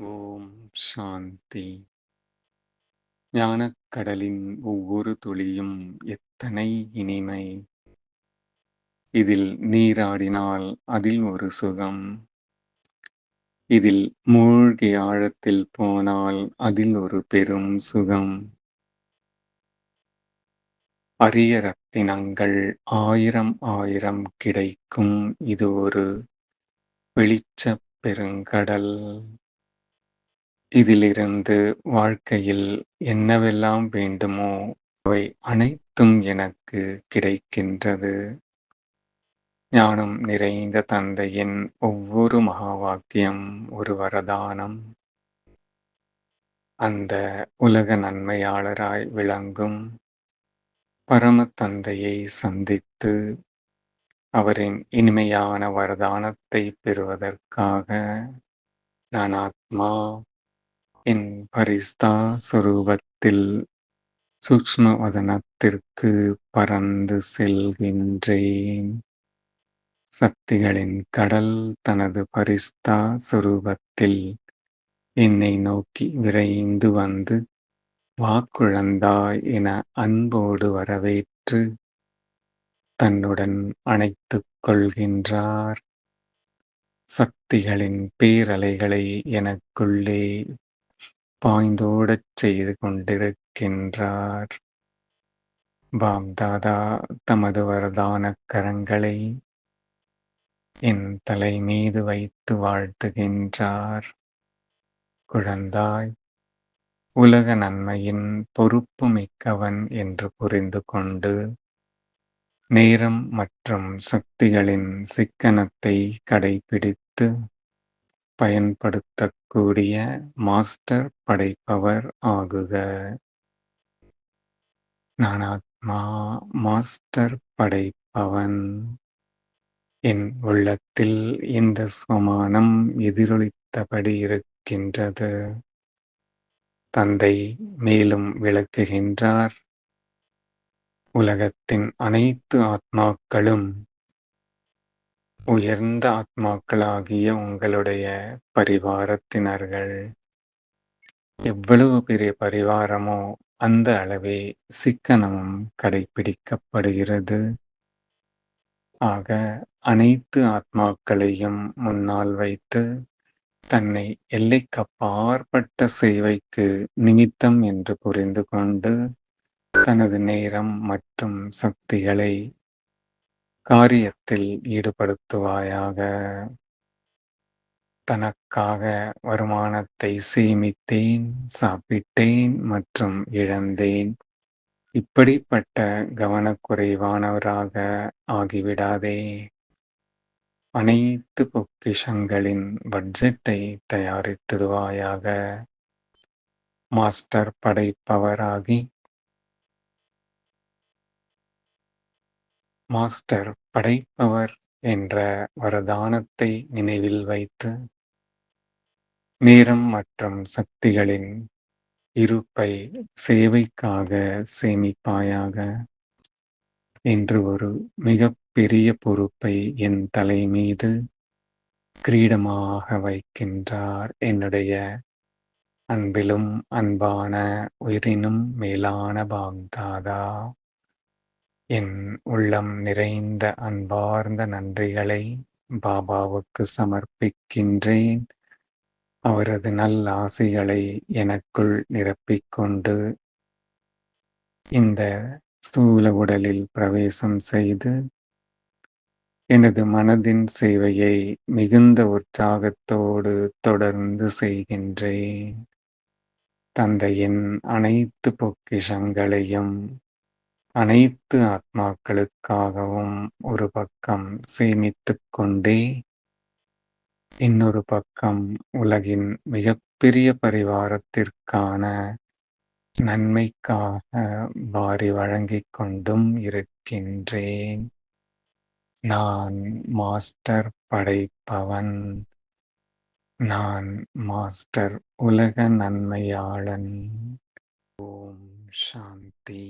ஓம் சாந்தி. ஞானக்கடலின் ஒவ்வொரு துளியும் எத்தனை இனிமை? இதில் நீராடினால் அதில் ஒரு சுகம். இதில் மூழ்கி ஆழத்தில் போனால் அதில் ஒரு பெரும் சுகம். அரிய ரத்தினங்கள் ஆயிரம் ஆயிரம் கிடைக்கும். இது ஒரு வெளிச்சப் பெருங்கடல். இதிலிருந்து வாழ்க்கையில் என்னவெல்லாம் வேண்டுமோ அவை அனைத்தும் எனக்கு கிடைக்கின்றது. ஞானம் நிறைந்த தந்தையின் ஒவ்வொரு மகா வாக்கியம் ஒரு வரதானம். அந்த உலக நன்மையாளராய் விளங்கும் பரம தந்தையை சந்தித்து அவரின் இனிமையான வரதானத்தை பெறுவதற்காக நான் ஆத்மா என் பரிஸ்தா சுரூபத்தில் சூக்ஷ்ம வதனத்திற்கு பறந்து செல்கின்றேன். சக்திகளின் கடல் தனது பரிஸ்தா சுரூபத்தில் என்னை நோக்கி விரைந்து வந்து வாக்குழந்தாய் என அன்போடு வரவேற்று தன்னுடன் அணைத்துக் கொள்கின்றார். சக்திகளின் பேரலைகளை எனக்குள்ளே பாய்ந்தோடச் செய்து கொண்டிருக்கின்றார். பாப்தாதா தமது வரதான கரங்களை என் தலை மீது வைத்து வாழ்த்துகின்றார். குழந்தாய் உலக நன்மையின் பொறுப்பு மிக்கவன் என்று புரிந்து கொண்டு நேரம் மற்றும் சக்திகளின் சிக்கனத்தை கடைபிடித்து பயன்படுத்தக்கூடிய மாஸ்டர் படைப்பவர் ஆகுக. நான் ஆத்மா மாஸ்டர் படைப்பவன். என் உள்ளத்தில் இந்த சுமானம் எதிரொலித்தபடி இருக்கின்றது? தந்தை மேலும் விளக்குகின்றார். உலகத்தின் அனைத்து ஆத்மாக்களும் உயர்ந்த ஆத்மாக்களாகிய உங்களுடைய பரிவாரத்தினர்கள். எவ்வளவு பெரிய பரிவாரமோ அந்த அளவே சிக்கனமும் கடைபிடிக்கப்படுகிறது. ஆக அனைத்து ஆத்மாக்களையும் முன்னால் வைத்து தன்னை எல்லைக்கப்பாற்பட்ட சேவைக்கு நிமித்தம் என்று புரிந்து கொண்டு தனது நேரம் மற்றும் சக்திகளை காரியத்தில் ஈடுபடுத்துவாயாக. தனக்காக வருமானத்தை சேமித்தேன் சாப்பிட்டேன் மற்றும் இழந்தேன். இப்படிப்பட்ட கவனக்குறைவானவராக ஆகிவிடாதே. அனைத்து பொக்கிஷங்களின் பட்ஜெட்டை தயாரித்திடுவாயாக. மாஸ்டர் படைப்பவராகி மாஸ்டர் படைப்பவர் என்ற வரதானத்தை நினைவில் வைத்து நேரம் மற்றும் சக்திகளின் இருப்பை சேவைக்காக சேமிப்பாயாக என்று ஒரு மிக பெரிய பொறுப்பை என் தலை மீது கிரீடமாக வைக்கின்றார். என்னுடைய அன்பிலும் அன்பான உயிரினும் மேலான பாக்தாதா. என் உள்ளம் நிறைந்த அன்பார்ந்த நன்றிகளை பாபாவுக்கு சமர்ப்பிக்கின்றேன். அவரது நல் ஆசைகளை எனக்குள் நிரப்பிக்கொண்டு இந்த ஸ்தூல உடலில் பிரவேசம் செய்து எனது மனதின் சேவையை மிகுந்த உற்சாகத்தோடு தொடர்ந்து செய்கின்றேன். தந்தையின் அனைத்து பொக்கிஷங்களையும் அனைத்து ஆத்மாக்களுக்காகவும் ஒரு பக்கம் சேமித்து கொண்டே இன்னொரு பக்கம் உலகின் மிகப்பெரிய பரிவாரத்திற்கான நன்மைக்காக வாரி வழங்கிக் கொண்டும் இருக்கின்றேன். நான் மாஸ்டர் படைப்பவன். நான் மாஸ்டர் உலக நன்மையாளன். ஓம் சாந்தி.